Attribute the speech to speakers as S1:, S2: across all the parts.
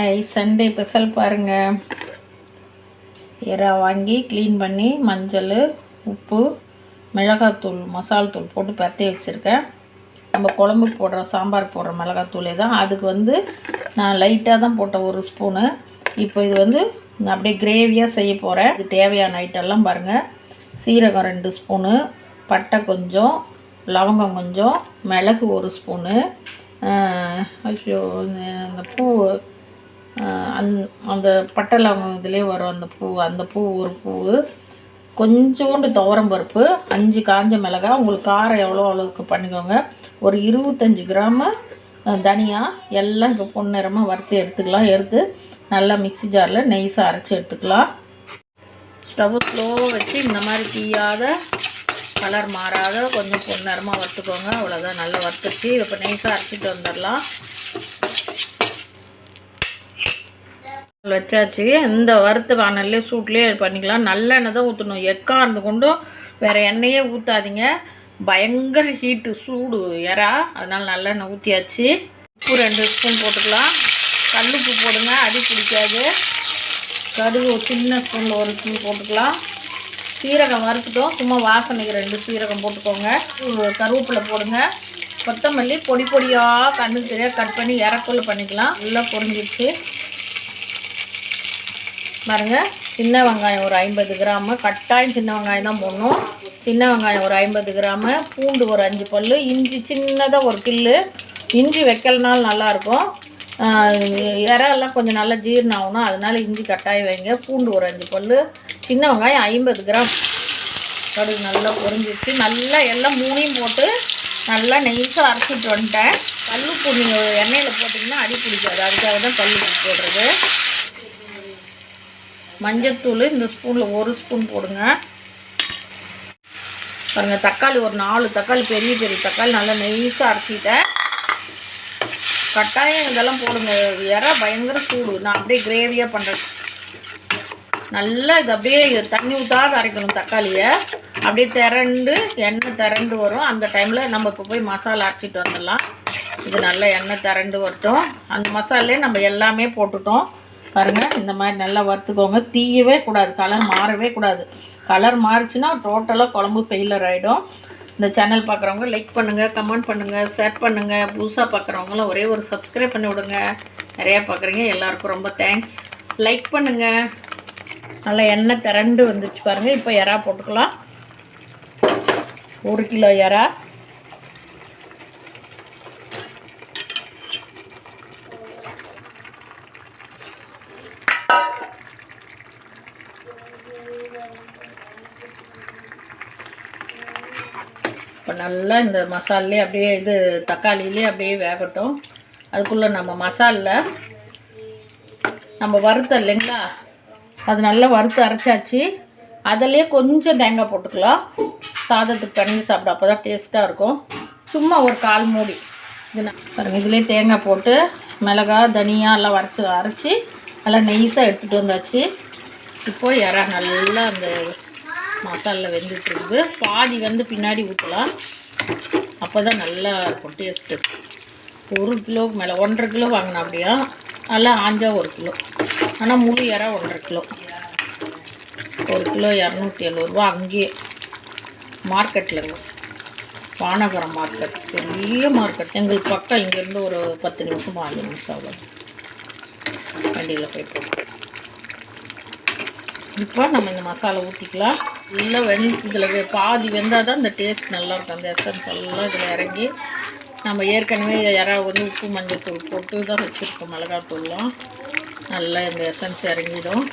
S1: ஐ Sunday special பாருங்கள் இறா வாங்கி க்ளீன் பண்ணி மஞ்சள் உப்பு மிளகாத்தூள் மசால் தூள் போட்டு பரட்டி வச்சுருக்கேன். நம்ம குழம்புக்கு போடுற சாம்பார் போடுற மிளகாத்தூளே தான். அதுக்கு வந்து நான் லைட்டாக தான் போட்டேன் ஒரு ஸ்பூனு இப்போ இது வந்து நான் அப்படியே கிரேவியாக செய்ய போகிறேன் இது தேவையான ஐட்டெல்லாம் பாருங்கள் சீரகம் ரெண்டு ஸ்பூனு பட்டை கொஞ்சம் லவங்கம் கொஞ்சம் மிளகு ஒரு ஸ்பூனு ஐயோ அந்த பூ அந் அந்த பட்டை லவங்கம் இதுலேயே வரும். அந்த பூ அந்த பூ ஒரு பூ. கொஞ்சோண்டு துவரம் பருப்பு அஞ்சு காஞ்ச மிளகா உங்களுக்கு காரம் எவ்வளோ அளவுக்கு பண்ணிக்கோங்க. ஒரு இருபத்தஞ்சி கிராமு தனியா. எல்லாம் இப்போ பொன்னிறமாக வறுத்து எடுத்துக்கலாம். எடுத்து நல்லா மிக்ஸி ஜாரில் நெய்ஸாக அரைச்சி எடுத்துக்கலாம். ஸ்டவ் ஸ்லோவாக வச்சு இந்த மாதிரி தீயாத கலர் மாறாத கொஞ்சம் பொன்னிறமாக வறுத்துக்கோங்க. அவ்வளோதான் நல்லா வறுத்துச்சு இப்போ நெய்ஸாக அரைச்சிட்டு வந்துடலாம். வச்சாச்சு. இந்த வறுத்த வானல்லே சூட்லேயே பண்ணிக்கலாம். நல்லெண்ணெய் தான் ஊற்றணும் எக்காந்து கொண்டும் வேறு எண்ணெயே ஊற்றாதீங்க பயங்கர ஹீட்டு சூடு எறா. அதனால் நல்லெண்ணெய் ஊற்றியாச்சு உப்பு ரெண்டு ஸ்பூன் போட்டுக்கலாம். கல்லுப்பு போடுங்க. அடி பிடிக்காது. கடுகு சின்ன ஸ்பூனில் ஒரு ஸ்பூன் போட்டுக்கலாம். சீரகம் வறுத்துட்டோம். சும்மா வாசனைக்கு ரெண்டு சீரகம் போட்டுக்கோங்க. கருவேப்பிலை போடுங்க. கொத்தமல்லி பொடி பொடியாக கண்ணுக்கு தெரியாது கட் பண்ணி இறக்குள்ள பண்ணிக்கலாம். நல்லா பொரிஞ்சிருச்சு. பாருங்கள் சின்ன வெங்காயம் ஒரு ஐம்பது கிராமு. கட்டாயம் சின்ன வெங்காயம் தான் போடணும். சின்ன வெங்காயம் ஒரு ஐம்பது கிராமு. பூண்டு ஒரு அஞ்சு பல் இஞ்சி சின்னதாக ஒரு கில்லு. இஞ்சி வைக்கலனாலும் நல்லாயிருக்கும் இறெல்லாம் கொஞ்சம் நல்லா ஜீரணம் ஆகணும். அதனால் இஞ்சி கட்டாயம் வைங்க. பூண்டு ஒரு அஞ்சு பல் சின்ன வெங்காயம் ஐம்பது கிராம். கடுகு நல்லா பொரிஞ்சிச்சு நல்லா எல்லாம் மூணையும் போட்டு நல்லா நெய்ஸாக அரைச்சிட்டு வந்துட்டேன். கல்லுப்பு நீங்கள் எண்ணெயில் போட்டிங்கன்னா அடி பிடிக்காது. அதுக்காக தான் கல்லுப்பு போடுறது. மஞ்சத்தூள் இந்த ஸ்பூனில் ஒரு ஸ்பூன் போடுங்க. பாருங்கள் தக்காளி ஒரு நாலு தக்காளி பெரிய பெரிய தக்காளி நல்லா நெய்ஸாக அரைச்சிட்டேன். கட்டாயம் இதெல்லாம் போடுங்க. இறா பயங்கர சூடு. நான் அப்படியே கிரேவியாக பண்ணுறேன் நல்லா இது அப்படியே தண்ணி ஊற்றாத அரைக்கணும் தக்காளியை. அப்படியே திரண்டு எண்ணெய் திரண்டு வரும். அந்த டைமில் நம்ம இப்போ போய் மசாலா அரைச்சிட்டு வந்துடலாம். இது நல்லா எண்ணெய் திரண்டு வரட்டும். அந்த மசாலே நம்ம எல்லாமே போட்டுட்டோம். பாருங்கள் இந்த மாதிரி நல்லா வறுத்துக்கோங்க. தீயவே கூடாது கலர் மாறவே கூடாது. கலர் மாறிச்சுன்னா டோட்டலாக குழம்பு ஃபெயிலர் ஆகிடும் இந்த சேனல் பார்க்குறவங்க லைக் பண்ணுங்கள் கமெண்ட் பண்ணுங்கள் ஷேர் பண்ணுங்கள் புதுசாக பார்க்குறவங்களாம் ஒரே ஒரு சப்ஸ்கிரைப் பண்ணி விடுங்க. நிறையா பார்க்குறீங்க எல்லாருக்கும் ரொம்ப தேங்க்ஸ் லைக் பண்ணுங்கள் நல்லா எண்ணெய் திரண்டு வந்துச்சு பாருங்கள் இப்போ எறா போட்டுக்கலாம். ஒரு கிலோ எறா. இப்போ நல்லா இந்த மசாலே அப்படியே இது தக்காளியிலே அப்படியே வேகட்டும். அதுக்குள்ளே நம்ம மசாலில் நம்ம வறுத்த இல்லைங்களா? அது நல்லா வறுத்து அரைச்சாச்சு. அதிலே கொஞ்சம் தேங்காய் போட்டுக்கலாம். சாதத்துக்கு பண்ணி சாப்பிட அப்போ தான் டேஸ்ட்டாக இருக்கும். சும்மா ஒரு கால் மூடி. இது நான் இதிலே தேங்காய் போட்டு மிளகா தனியாக எல்லாம் வரைச்சி அரைச்சி நல்லா நெய்ஸாக எடுத்துகிட்டு வந்தாச்சு. இப்போது இறா நல்லா அந்த மசாலில் வெந்துட்டு இருக்குது பாதி வந்து பின்னாடி ஊற்றலாம் அப்போ தான் நல்லா இருக்கும் டேஸ்ட்டு ஒரு கிலோவுக்கு மேலே ஒன்றரை கிலோ வாங்கினா அப்படியா? நல்லா ஆஞ்சா ஒரு கிலோ. ஆனால் முழு இறா ஒன்றரை கிலோ. ஒரு கிலோ இரநூத்தி எழுபதுரூவா அங்கேயே மார்க்கெட்டில் இருக்கும் வானகரம் மார்க்கெட். பெரிய மார்க்கெட். எங்களுக்கு பக்கம் இங்கேருந்து ஒரு பத்து நிமிஷம் அஞ்சு நிமிஷம் ஆகும். வண்டியில் போயிட்டு இப்போ நம்ம இந்த மசாலா ஊற்றிக்கலாம் உள்ளே வெந் இதில் பாதி வெந்தால் தான் இந்த டேஸ்ட் நல்லாயிருக்கும் அந்த எசன்ஸ் எல்லாம் இதில் இறங்கி நம்ம ஏற்கனவே யாராவது வந்து உப்பு மஞ்சள் தூள் போட்டு தான் வச்சுருக்கோம் மிளகாத்தூள்லாம் நல்லா இந்த எசன்ஸ் இறங்கிடும்.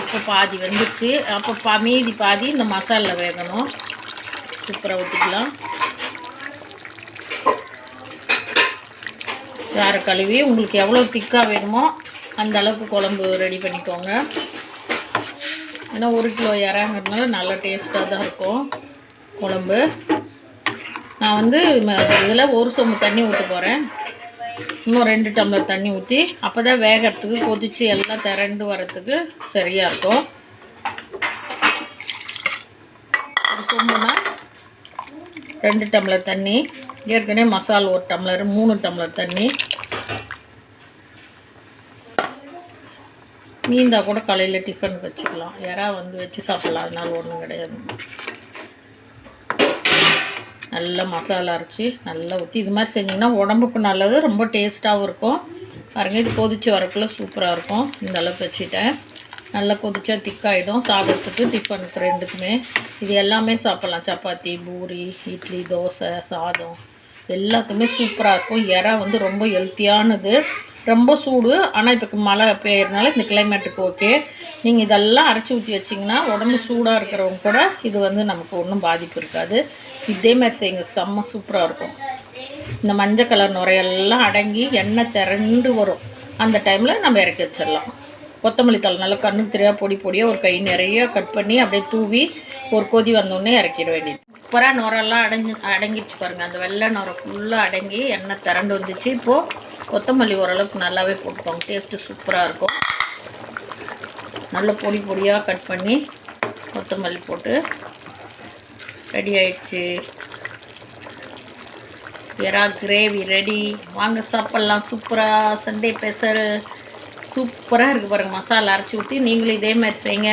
S1: இப்போ பாதி வெந்துச்சு அப்போ பா மீதி பாதி இந்த மசாலில் வேகணும். சூப்பராக ஊற்றிக்கலாம் வேறு கழுவி. உங்களுக்கு எவ்வளோ திக்காக வேணுமோ அந்த அளவுக்கு குழம்பு ரெடி பண்ணிக்கோங்க. ஏன்னா ஒரு கிலோ இறங்குறதுனால நல்லா டேஸ்ட்டாக தான் இருக்கும். குழம்பு. நான் வந்து இதில் ஒரு சொம்பு தண்ணி ஊற்ற போகிறேன் இன்னும் ரெண்டு டம்ளர் தண்ணி ஊற்றி அப்போ தான் வேகிறதுக்கு கொதித்து எல்லாம் திரண்டு வரத்துக்கு சரியாக இருக்கும். ஒரு சொம்புனா ரெண்டு டம்ளர் தண்ணி. ஏற்கனவே மசால் ஒரு டம்ளர் மூணு டம்ளர் தண்ணி. மீந்தா கூட காலையில் டிஃபன் வச்சுக்கலாம். இறா வந்து வச்சு சாப்பிட்லாம். அதனால ஒன்றும் கிடையாது. நல்லா மசாலா அரைச்சி நல்லா ஊற்றி இது மாதிரி செஞ்சிங்கன்னா உடம்புக்கு நல்லது. ரொம்ப டேஸ்ட்டாகவும் இருக்கும். பாருங்கள் இது கொதிச்சு வரக்குள்ள சூப்பராக இருக்கும். இந்த அளவுக்கு வச்சுட்டேன். நல்லா கொதிச்சா திக்காயிடும். சாதத்துக்கு டிஃபனுக்கு ரெண்டுக்குமே. இது எல்லாமே சாப்பிட்லாம். சப்பாத்தி பூரி இட்லி தோசை சாதம். எல்லாத்துக்குமே சூப்பராக இருக்கும். இறா வந்து ரொம்ப ஹெல்த்தியானது ரொம்ப சூடு ஆனால் இப்போ மழை பெய்யறதுனால இந்த கிளைமேட்டுக்கு ஓகே நீங்கள் இதெல்லாம் அரைச்சி ஊற்றி வச்சிங்கன்னா உடம்பு சூடாக இருக்கிறவங்க கூட இது வந்து நமக்கு ஒன்றும் பாதிப்பு இருக்காது. இதே மாதிரி செய்யுங்க செம்ம சூப்பராக இருக்கும். இந்த மஞ்சள் கலர் நுரையெல்லாம் அடங்கி எண்ணெய் திரண்டு வரும். அந்த டைமில் நம்ம இறக்கி வச்சிடலாம். கொத்தமல்லி தலை நல்லா கண்ணுக்கு தெரியாத பொடி பொடியாக ஒரு கை நிறைய கட் பண்ணி அப்படியே தூவி ஒரு கொதி வந்தோடனே இறக்கிட வேண்டியது. சூப்பராக நுரெல்லாம் அடைஞ்சு அடங்கிடுச்சு பாருங்கள் அந்த வெள்ளை நுரை ஃபுல்லாக அடங்கி எண்ணெய் திரண்டு வந்துச்சு. இப்போது கொத்தமல்லி ஓரளவுக்கு நல்லாவே போட்டுக்கோங்க. டேஸ்ட்டு சூப்பராக இருக்கும். நல்ல பொடி பொடியாக கட் பண்ணி கொத்தமல்லி போட்டு ரெடி ஆயிடுச்சு. எறா கிரேவி ரெடி வாங்க சாப்பிட்லாம். சூப்பராக சண்டே ஸ்பெஷல் சூப்பராக இருக்குது பாருங்கள் மசாலா அரைச்சி ஊற்றி நீங்களும் இதே மாதிரி செய்யுங்க.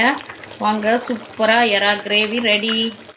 S1: வாங்க சூப்பராக எறா கிரேவி ரெடி